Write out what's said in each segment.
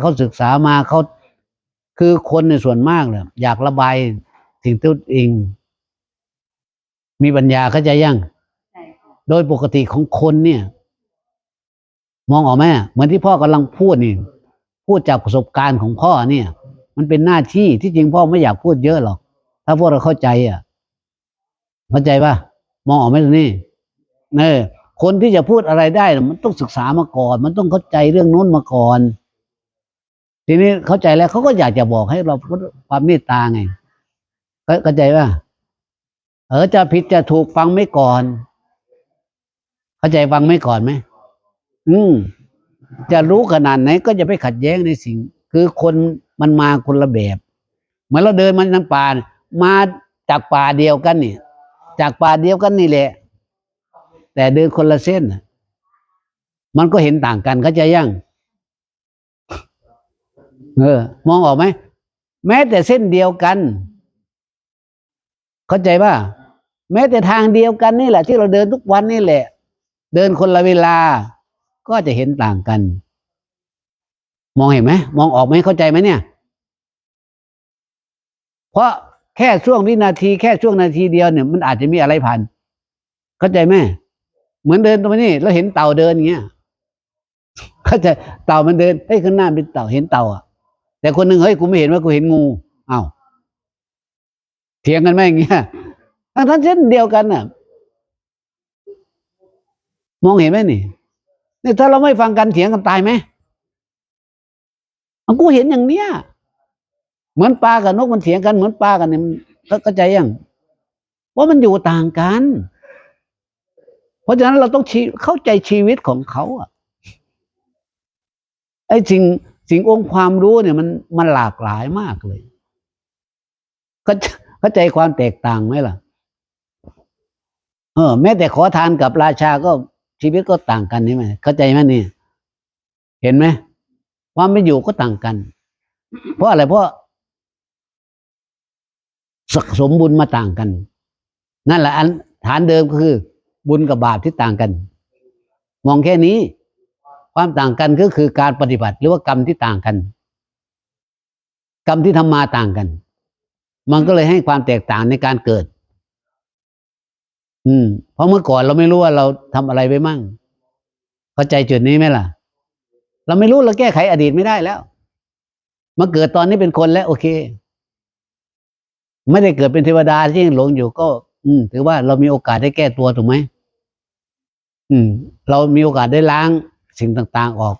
เขาศึกษามาเขาคือคนในส่วนมากเนี่ยอยากระบายสิ่งตัวเอง มีปัญญาเข้าใจยังโดยปกติของคนเนี่ย มองออกไหมเหมือนที่พ่อกำลังพูดนี่ พูดจากประสบการณ์ของพ่อเนี่ย มันเป็นหน้าที่ที่จริงพ่อไม่อยากพูดเยอะหรอก ถ้าพวกเราเข้าใจอะ เข้าใจปะมองออกไหมตรงนี้เออคนที่จะพูดอะไรได้ มันต้องศึกษามาก่อน มันต้องเข้าใจเรื่องโน้นมาก่อน ทีนี้เข้าใจแล้วเขาก็อยากจะบอกให้เราความเมตตาไงเข้าใจป่ะเออจะผิดจะถูกฟังไม่ก่อน เข้าใจฟังไม่ก่อนไหมอืมจะรู้ขนาดไหนก็จะไปขัดแย้งในสิ่ง คือคนมันมาคนละแบบเหมือนเราเดินมาในป่ามาจากป่าเดียวกันนี่จากป่าเดียวกันนี่แหละ แต่เดินคนละเส้นมันก็เห็นต่างกันเข้าใจยัง เออ มองออกไหมแม้แต่เส้นเดียวกัน เข้าใจป่ะแม้แต่ทางเดียวกันนี่แหละ ที่เราเดินทุกวันนี่แหละ เดินคนละเวลา ก็จะเห็นต่างกัน มองเห็นไหมมองออกไหมเข้าใจไหมเนี่ย เพราะแค่ช่วงวินาทีแค่ช่วงนาทีเดียวเนี่ย มันอาจจะมีอะไรผ่าน เข้าใจไหมเหมือนเดินตรงนี้แล้วเห็นเต่าเดินอย่างเงี้ยเข้าใจเต่ามันเดินเฮ้ยข้างหน้าเป็นเต่าเห็นเต่าอะ แต่คนหนึ่งเฮ้ยกูไม่เห็นว่ากูเห็นงูอ้าวเถียงกันไหมอย่างเงี้ยทั้งทั้งเช่นเดียวกันน่ะ มองเห็นไหมนี่นี่ถ้าเราไม่ฟังกันเถียงกันตายไหมมันกูเห็นอย่างเนี้ยเหมือนปลากับนกมันเถียงกันเหมือนปลากันเนี่ยมันเข้าใจยังว่ามันอยู่ต่างกัน เพราะฉะนั้นเราต้องชีเข้าใจชีวิตของเขาอะไอ้สิ่ง สิ่งองค์ความรู้เนี่ยมันมันหลากหลายมากเลยเข้าใจเข้าใจความแตกต่างไหมล่ะ เออ แม้แต่ขอทานกับราชาก็ชีวิตก็ต่างกันใช่ไหมเข้าใจไหมนี่เห็นไหมความไม่อยู่ก็ต่างกัน เพราะอะไรเพราะสะสมบุญมาต่างกัน นั่นแหละอันฐานเดิมก็คือ บุญกับบาปที่ต่างกัน มองแค่นี้ ความต่างกันก็คือการปฏิบัติหรือว่ากรรมที่ต่างกัน กรรมที่ทำมาต่างกัน มันก็เลยให้ความแตกต่างในการเกิด อืม เพราะเมื่อก่อนเราไม่รู้ว่าเราทำอะไรไปมั่ง เข้าใจจุดนี้ไหมล่ะ เราไม่รู้เราแก้ไขอดีตไม่ได้แล้วมาเกิดตอนนี้เป็นคนแล้ว โอเค ไม่ได้เกิดเป็นเทวดาที่ยังหลงอยู่ก็ อืม ถือว่าเรามีโอกาสได้แก้ตัวถูกไหมอืม เรามีโอกาสได้ล้าง สิ่งต่าง ๆออก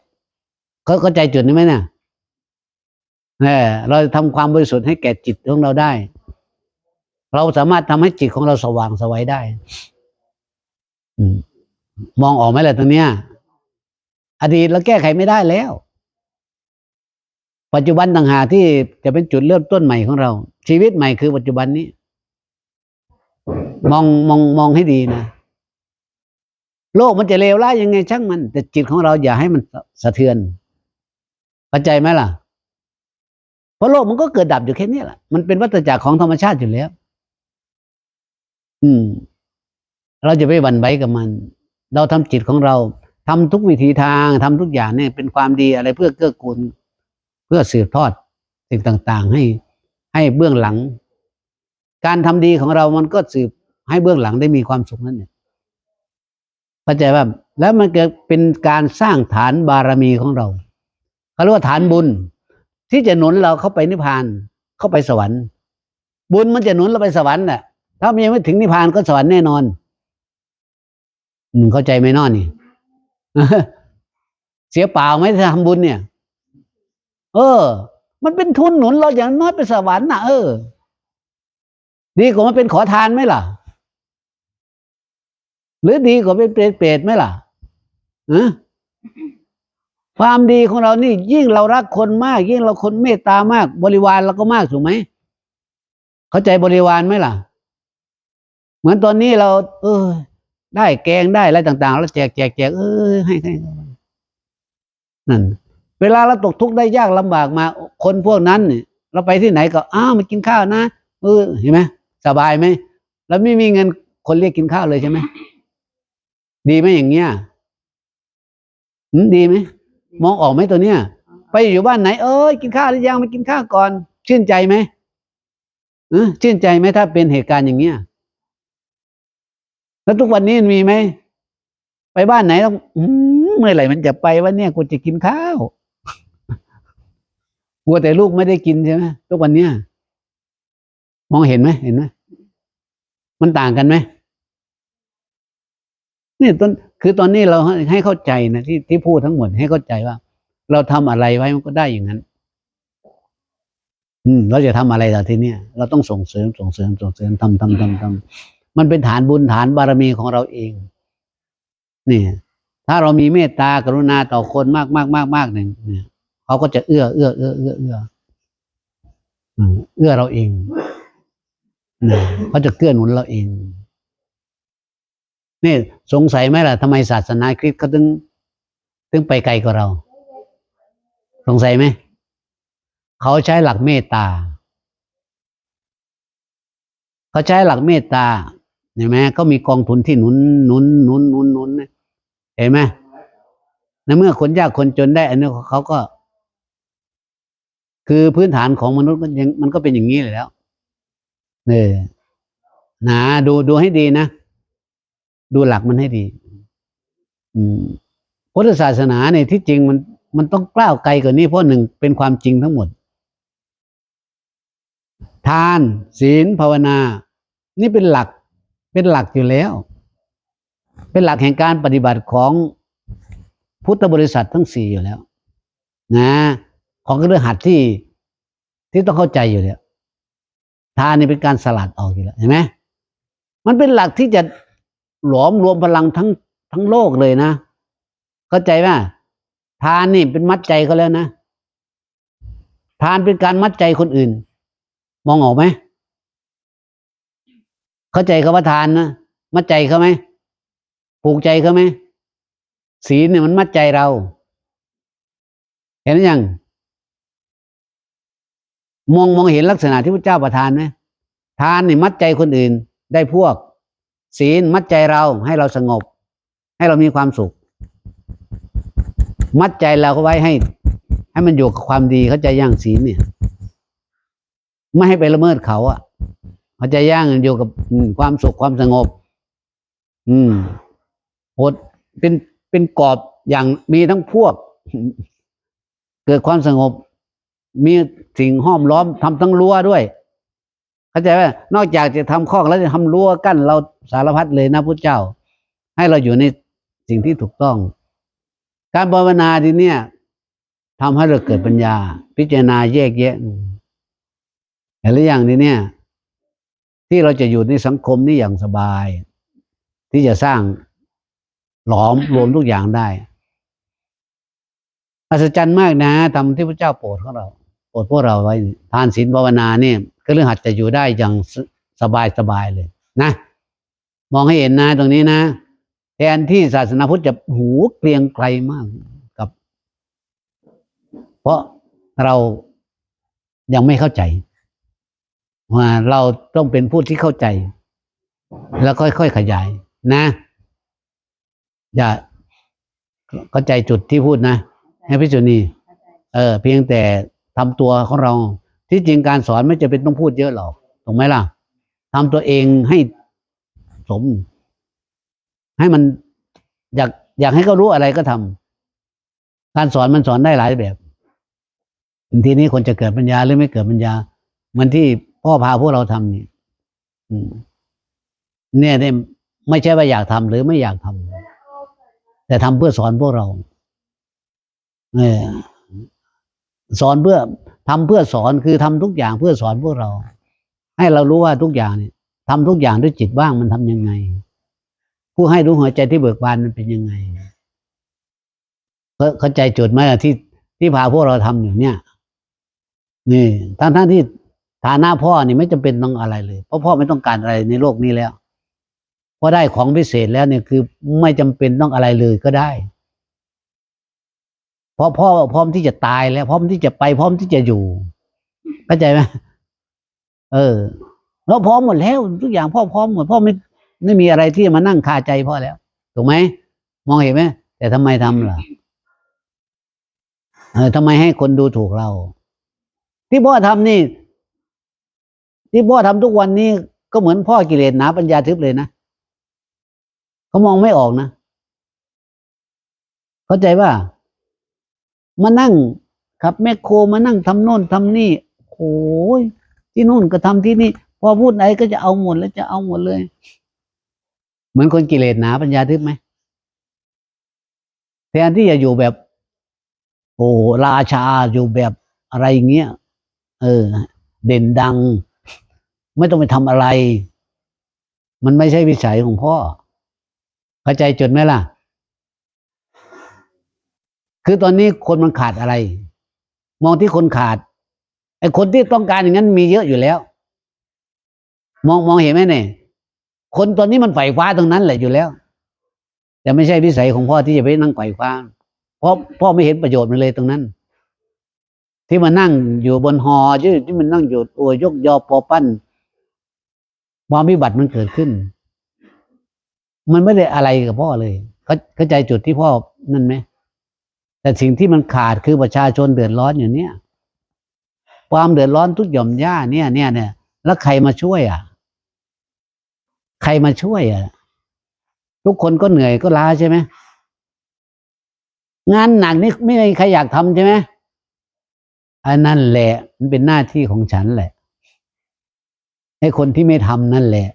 เขาเข้าใจจุดนี้ไหมเนี่ยเออเราทำความบริสุทธิ์ให้แก่จิตของเราได้ เราสามารถทำให้จิตของเราสว่างสวัยได้ อืมมองออกไหมล่ะตรงเนี้ย อดีตเราแก้ไขไม่ได้แล้ว ปัจจุบันต่างหากที่จะเป็นจุดเริ่มต้นใหม่ของเรา ชีวิตใหม่คือปัจจุบันนี้ มองมองมองให้ดีนะ โลกมันจะเลวร้ายยังไงช่างมัน แต่จิตของเราอย่าให้มันสะเทือนเข้าใจไหมล่ะ เพราะโลกมันก็เกิดดับอยู่แค่นี้แหละมันเป็นวัฏจักรของธรรมชาติอยู่แล้ว อืม เราจะไปหวั่นไหวกับมัน เราทำจิตของเราทำทุกวิธีทางทำทุกอย่างเนี่ย เป็นความดีอะไรเพื่อเกื้อกูล เพื่อสืบทอดสิ่งต่าง ๆ ให้ ให้เบื้องหลัง การทำดีของเรามันก็สืบให้เบื้องหลังได้มีความสุขนั่นเนี่ย เข้าใจว่าแล้วมันเกิดเป็นการสร้างฐานบารมีของเราเขาเรียกว่าฐานบุญ ที่จะหนุนเราเข้าไปนิพพานเข้าไปสวรรค์ บุญมันจะหนุนเราไปสวรรค์น่ะ ถ้ามันยังไม่ถึงนิพพานก็สวรรค์แน่นอนเข้าใจไหมนอนนี่เสียเปล่าไหมทำบุญเนี่ย เออ มันเป็นทุนหนุนเราอย่างน้อยไปสวรรค์น่ะเออ ดีกว่ามันเป็นขอทานไหมล่ะ หรือดีกว่าเป็นเปรตเปรตไหมล่ะฮะความดีของเรานี่ ยิ่งเรารักคนมาก ยิ่งเราคนเมตตามาก บริวารเราก็มากถูกไหมเข้าใจบริวารไหมล่ะ เหมือนตอนนี้เรา เออ ได้แกงได้อะไรต่าง ๆ แล้วแจกแจกแจกเออให้ให้นั่นเวลาเราตกทุกข์ได้ยากลำบากมา คนพวกนั้นเนี่ยเราไปที่ไหนก็อ้าวมากินข้าวนะเออเห็นไหมสบายไหมแล้วไม่มีเงินคนเรียกกินข้าวเลยใช่ไหม ดีไหมอย่างเงี้ยหืมดีไหมมองออกไหมตัวเนี้ย ไปอยู่บ้านไหน เอ้ยกินข้าวหรือยังไปกินข้าวก่อน ชื่นใจไหมเออชื่นใจไหมถ้าเป็นเหตุการณ์อย่างเงี้ยแล้วทุกวันนี้มีไหมไปบ้านไหนต้องอืมเมื่อไหร่มันจะไปวะเนี่ยกูจะกินข้าวกลัวแต่ลูกไม่ได้กินใช่ไหมทุกวันเนี้ยมองเห็นไหมเห็นไหมมันต่างกันไหม นี่ตอนคือตอนนี้เราให้เข้าใจนะที่ที่พูดทั้งหมดให้เข้าใจว่า เราทำอะไรไว้มันก็ได้อย่างนั้น อืมเราจะทำอะไรล่ะทีเนี้ยเราต้องส่งเสริมส่งเสริมส่งเสริมทำทำทำทำมันเป็นฐานบุญฐานบารมีของเราเองนี่ถ้าเรามีเมตตากรุณาต่อคนมากมากมากมากหนึ่งเนี่ยเขาก็จะเอื้อเอื้อเอื้อเอื้อเอื้อเอื้อเราเองนะเขาจะเกื้อหนุนเราเอง นี่สงสัยไหมล่ะทำไมศาสนาคริสต์เขาถึงถึงไปไกลกว่าเรา สงสัยไหม เขาใช้หลักเมตตา เขาใช้หลักเมตตาเห็นไหมเขามีกองทุนที่หนุนหนุนหนุนหนุนหนุนเห็นไหมในเมื่อคนยากคนจนได้ อันนี้เขาก็ คือพื้นฐานของมนุษย์มันยังมันก็เป็นอย่างนี้เลยแล้วเนี่ยนะดูดูให้ดีนะ ดูหลักมันให้ดีพุทธศาสนาเนี่ยที่จริงมันมันต้องกล้าวไกลกว่านี้เพราะหนึ่งเป็นความจริงทั้งหมด ทาน ศีลภาวนา นี่เป็นหลักเป็นหลักอยู่แล้ว เป็นหลักแห่งการปฏิบัติของพุทธบริษัททั้งสี่อยู่แล้ว นะ ของเรื่องหัดที่ที่ต้องเข้าใจอยู่แล้วทานนี่เป็นการสลัดออกอยู่แล้วเห็นไหมมันเป็นหลักที่จะ หลอมรวมพลังทั้งทั้งโลกเลยนะ เข้าใจไหมทานนี่เป็นมัดใจเขาแล้วนะ ทานเป็นการมัดใจคนอื่น มองออกไหม เข้าใจคำว่าทานนะ มัดใจเขาไหม ผูกใจเขาไหม ศีลเนี่ยมันมัดใจเรา เห็นหรือยัง มองมองเห็นลักษณะที่พระเจ้าประทานไหมทานนี่มัดใจคนอื่นได้พวก ศีลมัดใจเราให้เราสงบ ให้เรามีความสุข มัดใจเราก็ไว้ให้ ให้มันอยู่กับความดีเขาใจย่างศีลเนี่ย ไม่ให้ไปละเมิดเขาอะเขาใจย่างอยู่กับความสุขความสงบ อืมโหดเป็นเป็นกรอบอย่างมีทั้งพวก เกิดความสงบ มีสิ่งห้อมล้อมทำทั้งรั้วด้วย เข้าใจไหมนอกจากจะทำข้อกแล้วจะทำรั้วกั้นเราสารพัดเลยนะพุทธเจ้า ให้เราอยู่ในสิ่งที่ถูกต้อง การภาวนาทีเนี้ยทำให้เราเกิดปัญญา พิจารณาแยกแยะเห็นหรือยังทีเนี้ยที่เราจะอยู่ในสังคมนี้อย่างสบาย ที่จะสร้างหลอมรวมทุกอย่างได้อัศจรรย์มากนะทำที่พระเจ้าโปรดของเรา โปรดพวกเราไว้ทานศีลภาวนาเนี่ยก็เรื่องหัดจะอยู่ได้อย่างสบายสบายเลย นะ มองให้เห็นนะตรงนี้นะแทนที่ศาสนาพุทธจะหูเกรียงไกลมากกับ เพราะเรายังไม่เข้าใจว่าเราต้องเป็นผู้ที่เข้าใจ แล้วค่อยๆขยาย นะ อย่าเข้าใจจุดที่พูดนะให้พิจุนี เออ เพียงแต่ ทำตัวของเรา ที่จริงการสอนไม่จะเป็นต้องพูดเยอะหรอกถูกไหมล่ะทำตัวเองให้สม ให้มันอยากอยากให้เขารู้อะไรก็ทำการสอนมันสอนได้หลายแบบทีนี้คนจะเกิดปัญญาหรือไม่เกิดปัญญา มันที่พ่อพาพวกเราทำนี่เนี่ยเนี่ยไม่ใช่ว่าอยากทำหรือไม่อยากทำแต่ทำเพื่อสอนพวกเรา เออ สอนเพื่อทำเพื่อสอนคือทำทุกอย่างเพื่อสอนพวกเรา ให้เรารู้ว่าทุกอย่างเนี่ยทำทุกอย่างด้วยจิตว่างมันทำยังไง ผู้ให้รู้หัวใจที่เบิกบานมันเป็นยังไงเขาเข้าใจจุดไหมล่ะที่ที่พาพวกเราทำอยู่เนี่ย นี่ทั้งทั้งที่ฐานะพ่อนี่ไม่จำเป็นต้องอะไรเลย เพราะพ่อไม่ต้องการอะไรในโลกนี้แล้วพอได้ของพิเศษแล้วเนี่ยคือไม่จำเป็นต้องอะไรเลยก็ได้ เพราะพ่อพร้อมที่จะตายแล้ว พร้อมที่จะไปพร้อมที่จะอยู่เข้าใจไหมเออเราพร้อมหมดแล้ว ทุกอย่างพ่อพร้อมหมดพ่อไม่ไม่มีอะไรที่จะมานั่งคาใจพ่อแล้วถูกไหมมองเห็นไหมแต่ทำไมทำล่ะเออทำไมให้คนดูถูกเรา ที่พ่อทำนี่ ที่พ่อทำทุกวันนี้ก็เหมือนพ่อกิเลสหนาปัญญาทึบเลยนะเขามองไม่ออกนะเข้าใจว่า มานั่งขับแมคโครมานั่งทำโน่นทำนี่โอ้ยที่นู่นก็ทำที่นี่ พอพูดไหนก็จะเอาหมดแล้วจะเอาหมดเลย เหมือนคนกิเลสหนาปัญญาทึบไหมแทนที่จะอยู่แบบ โอ้ราชาอยู่แบบอะไรเงี้ยเออ เด่นดัง ไม่ต้องไปทำอะไร มันไม่ใช่วิสัยของพ่อ เข้าใจจุดไหมล่ะ คือตอนนี้คนมันขาดอะไร มองที่คนขาดไอ้คนที่ต้องการอย่างนั้นมีเยอะอยู่แล้ว มองมองเห็นไหมเนี่ยคนตอนนี้มันใฝ่ฟ้าตรงนั้นแหละอยู่แล้ว แต่ไม่ใช่วิสัยของพ่อที่จะไปนั่งใฝ่ฟ้าเพราะพ่อไม่เห็นประโยชน์มันเลยตรงนั้น ที่มานั่งอยู่บนหอที่ที่มันนั่งอยู่โอ้ยยกยอปอปั้นความวิบัติมันเกิดขึ้น มันไม่ได้อะไรกับพ่อเลย เขาเข้าใจจุดที่พ่อนั่นไหม แต่สิ่งที่มันขาดคือประชาชนเดือดร้อนอยู่เนี่ย ความเดือดร้อนทุกหย่อมย่าเนี่ยเนี่ยเนี่ยแล้วใครมาช่วยอะ ใครมาช่วยอะ ทุกคนก็เหนื่อยก็ล้าใช่ไหมงานหนักนี่ไม่มีใครอยากทำใช่ไหมอันนั่นแหละ มันเป็นหน้าที่ของฉันแหละ ให้คนที่ไม่ทำนั่นแหละ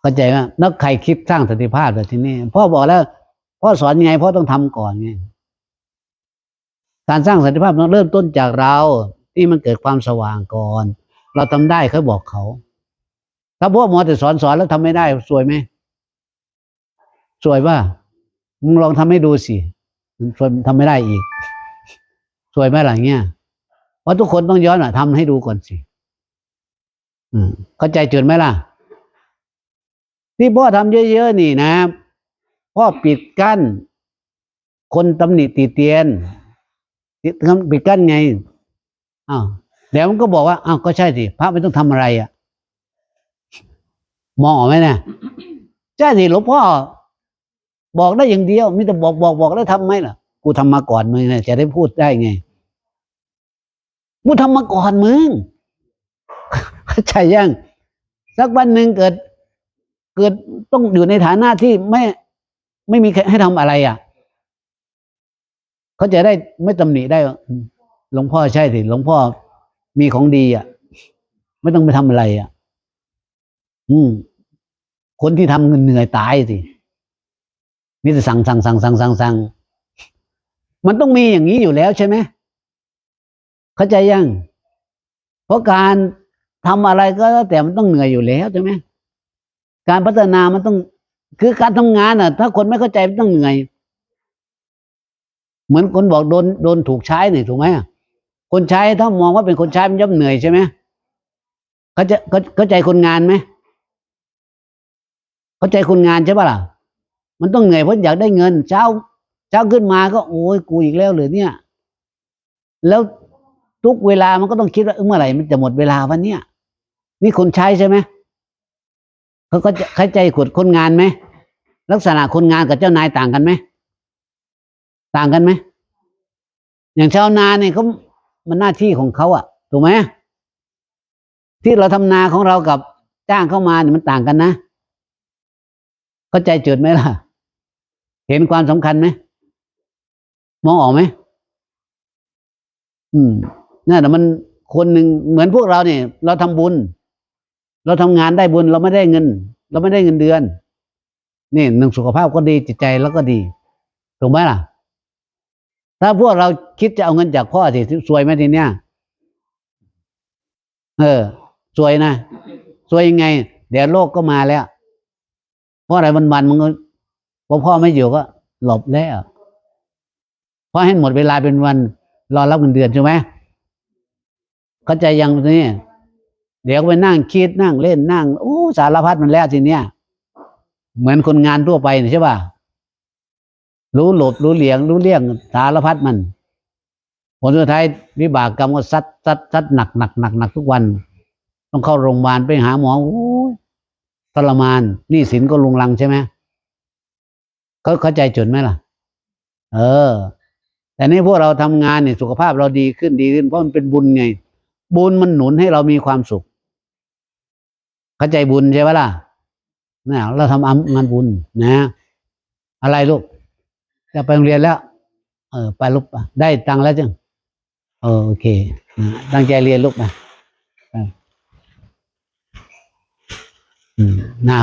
เข้าใจไหมแล้วใครคิดสร้างสันติภาพแบบที่นี่พ่อบอกแล้ว พ่อสอนยังไงพ่อต้องทำก่อนไงการสร้างสันติภาพต้องเริ่มต้นจากเรา ที่มันเกิดความสว่างก่อน เราทำได้เขาบอกเขา ถ้าพวกหมอแต่สอนสอนแล้วทำไม่ได้สวยไหมสวยป่ะมึงลองทำให้ดูสิสวยทำไม่ได้อีก สวยไหมล่ะเงี้ยเพราะทุกคนต้องย้อนอะทำให้ดูก่อนสิอืมเข้าใจจุดไหมล่ะ ที่พ่อทำเยอะๆนี่นะ พ่อปิดกั้น คนตำหนิติเตียนปิดกั้นไงอ้าวเดี๋ยวมันก็บอกว่าอ้าวก็ใช่สิพระไม่ต้องทำอะไรอะมองออกไหมเนี่ยใช่สิหลวงพ่อบอกได้อย่างเดียวมิแต่บอกบอกบอกแล้วทำไหมล่ะ กูทำมาก่อนมึงเนี่ยจะได้พูดได้ไงกูทำมาก่อนมึงเข้าใจยังสักวันหนึ่งเกิด เกิดต้องอยู่ในฐานะที่ไม่ ไม่มีให้ทำอะไรอะเขาจะได้ไม่ตำหนิได้หลวงพ่อใช่สิหลวงพ่อมีของดีอะ ไม่ต้องไปทำอะไรอะ อืม คนที่ทำเงินเหนื่อยตายสิมีแต่สั่งสั่งสั่งสั่งสั่งสั่งมันต้องมีอย่างนี้อยู่แล้วใช่ไหมเข้าใจยัง เพราะการทำอะไรก็แต่มันต้องเหนื่อยอยู่แล้วใช่ไหมการพัฒนามันต้อง คือการทำงานอะ ถ้าคนไม่เข้าใจมันต้องเหนื่อย เหมือนคนบอกโดนโดนถูกใช้เนี่ยถูกไหมคนใช้ถ้ามองว่าเป็นคนใช้มันย่อมเหนื่อยใช่ไหมเขาจะเขาเข้าใจคนงานไหมเข้าใจคนงานใช่ปะล่ะ มันต้องเหนื่อยเพราะอยากได้เงิน เช้า เช้าขึ้นมาก็ โอ้ยกูอีกแล้วหรือเนี่ย แล้วทุกเวลามันก็ต้องคิดว่าเอ้ยเมื่อไหร่มันจะหมดเวลาวันเนี้ยนี่คนใช้ใช่ไหม เขาก็เข้าใจขดคนงานไหมลักษณะคนงานกับเจ้านายต่างกันไหมต่างกันไหมอย่างชาวนาเนี่ยเขามันหน้าที่ของเขาอะถูกไหมที่เราทำนาของเรากับจ้างเข้ามาเนี่ยมันต่างกันนะเข้าใจจุดไหมล่ะ เห็นความสำคัญไหมมองออกไหมอืมนั่นแต่มันคนหนึ่งเหมือนพวกเราเนี่ย เราทำบุญ เราทำงานได้บุญเราไม่ได้เงิน เราไม่ได้เงินเดือน นี่หนึ่งสุขภาพก็ดีจิตใจแล้วก็ดีถูกไหมล่ะ ถ้าพวกเราคิดจะเอาเงินจากพ่อสิสวยไหมทีเนี้ยเออสวยนะสวยยังไง เดี๋ยวโลกก็มาแล้วเพราะอะไรวันๆมึงก็พอพ่อไม่อยู่ก็หลบแล้วเพราะให้หมดเวลาเป็นวันรอรับเงินเดือนใช่ไหมเข้าใจยังนี่ เดี๋ยวไปนั่งคิดนั่งเล่นนั่งโอ้สารพัดมันแล้วทีเนี้ยเหมือนคนงานทั่วไปใช่ป่ะรู้หลบรู้เหลียง รู้เลี่ยงสารพัดมัน ผลสุดท้ายวิบากกรรมก็ซัดซัดซัดหนักหนักหนักหนักทุกวัน ต้องเข้าโรงพยาบาลไปหาหมอโอ้ยทรมานนี่สินก็ลุงลังใช่ไหมเขาเข้าใจจุดไหมล่ะ เออ แต่นี่พวกเราทำงานเนี่ยสุขภาพเราดีขึ้นดีขึ้นเพราะมันเป็นบุญไง บุญมันหนุนให้เรามีความสุข เข้าใจบุญใช่ไหมล่ะนะเราทำงานบุญนะ อะไรลูก จะไปโรงเรียนแล้ว เออ ไปลูกได้ตังค์แล้วจังเออโอเคตั้งใจเรียนลูกไปไปอืมนะ